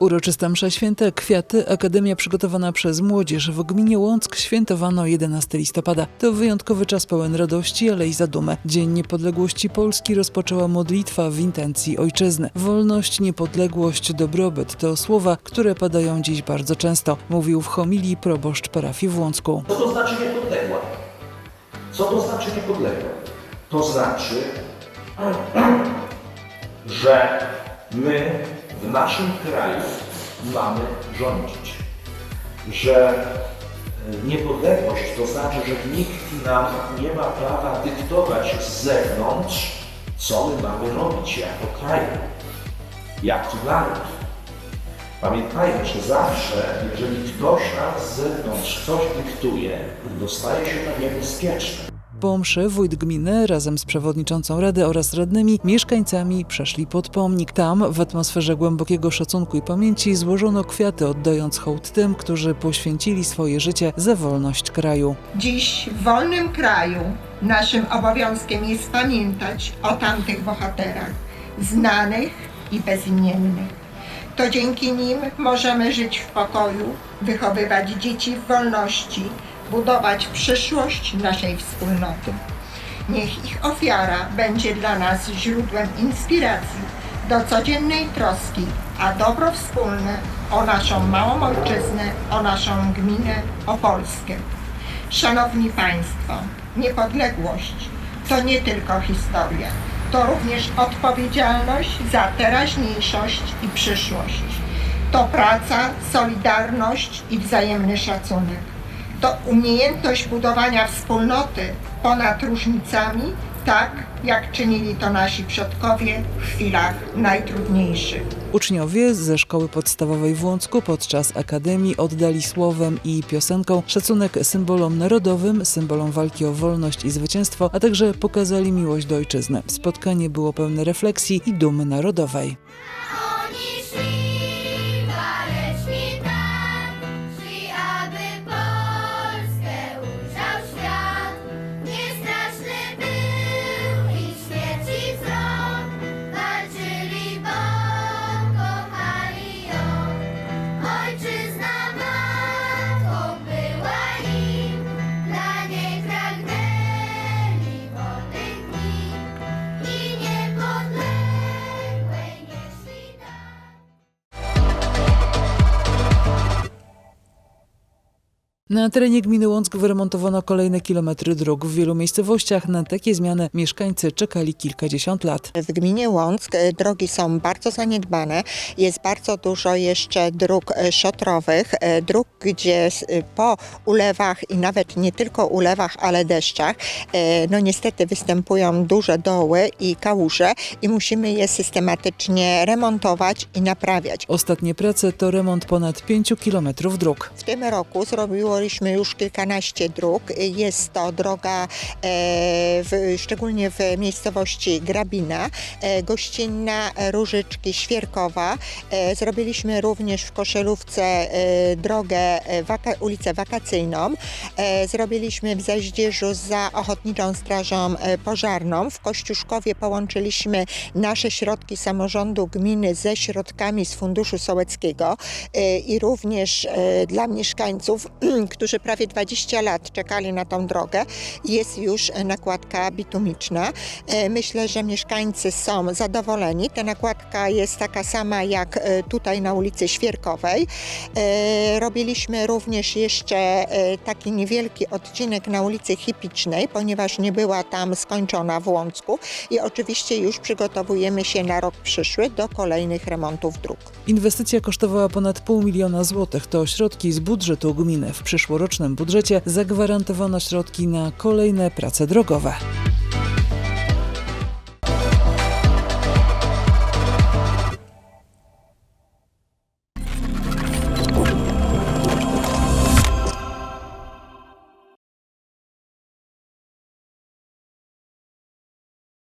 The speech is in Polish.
Uroczysta msza święta, kwiaty, akademia przygotowana przez młodzież w gminie Łąck świętowano 11 listopada. To wyjątkowy czas pełen radości, ale i zadumę. Dzień Niepodległości Polski rozpoczęła modlitwa w intencji ojczyzny. Wolność, niepodległość, dobrobyt to słowa, które padają dziś bardzo często, mówił w homilii proboszcz parafii w Łącku. Co to znaczy niepodległa? Co to znaczy niepodległa? To znaczy, że my w naszym kraju mamy rządzić. Że e, niepodległość to znaczy, że nikt nam nie ma prawa dyktować z zewnątrz, co my mamy robić jako kraj, jako naród. Pamiętajmy, że zawsze, jeżeli ktoś nam z zewnątrz coś dyktuje, to staje się to niebezpieczne. Po mszy wójt gminy razem z przewodniczącą rady oraz radnymi mieszkańcami przeszli pod pomnik. Tam w atmosferze głębokiego szacunku i pamięci złożono kwiaty oddając hołd tym, którzy poświęcili swoje życie za wolność kraju. Dziś w wolnym kraju naszym obowiązkiem jest pamiętać o tamtych bohaterach, znanych i bezimiennych. To dzięki nim możemy żyć w pokoju, wychowywać dzieci w wolności, budować przyszłość naszej wspólnoty. Niech ich ofiara będzie dla nas źródłem inspiracji do codziennej troski, a dobro wspólne o naszą małą ojczyznę, o naszą gminę, o Polskę. Szanowni Państwo, niepodległość to nie tylko historia, to również odpowiedzialność za teraźniejszość i przyszłość. To praca, solidarność i wzajemny szacunek. To umiejętność budowania wspólnoty ponad różnicami, tak jak czynili to nasi przodkowie w chwilach najtrudniejszych. Uczniowie ze szkoły podstawowej w Łącku podczas akademii oddali słowem i piosenką szacunek symbolom narodowym, symbolom walki o wolność i zwycięstwo, a także pokazali miłość do ojczyzny. Spotkanie było pełne refleksji i dumy narodowej. Na terenie gminy Łąck wyremontowano kolejne kilometry dróg. W wielu miejscowościach na takie zmiany mieszkańcy czekali kilkadziesiąt lat. W gminie Łąck e, drogi są bardzo zaniedbane. Jest bardzo dużo jeszcze dróg e, szotrowych, e, dróg, gdzie po ulewach i nawet nie tylko ulewach, ale deszczach, no niestety występują duże doły i kałuże i musimy je systematycznie remontować i naprawiać. Ostatnie prace to remont ponad 5 kilometrów dróg. W tym roku zrobiliśmy już kilkanaście dróg. Jest to droga e, w, szczególnie w miejscowości Grabina, e, Gościnna, Różyczki, Świerkowa. E, zrobiliśmy również w Koszelówce drogę, waka, ulicę Wakacyjną. Zrobiliśmy w Zaździerzu za Ochotniczą Strażą Pożarną. W Kościuszkowie połączyliśmy nasze środki samorządu gminy ze środkami z Funduszu Sołeckiego i również dla mieszkańców, którzy prawie 20 lat czekali na tą drogę, jest już nakładka bitumiczna. E, Myślę, że mieszkańcy są zadowoleni. Ta nakładka jest taka sama jak e, tutaj na ulicy Świerkowej. E, Robiliśmy również jeszcze taki niewielki odcinek na ulicy Hipicznej, ponieważ nie była tam skończona w Łącku i oczywiście już przygotowujemy się na rok przyszły do kolejnych remontów dróg. Inwestycja kosztowała ponad pół miliona złotych. To środki z budżetu gminy. W przyszłorocznym budżecie zagwarantowano środki na kolejne prace drogowe.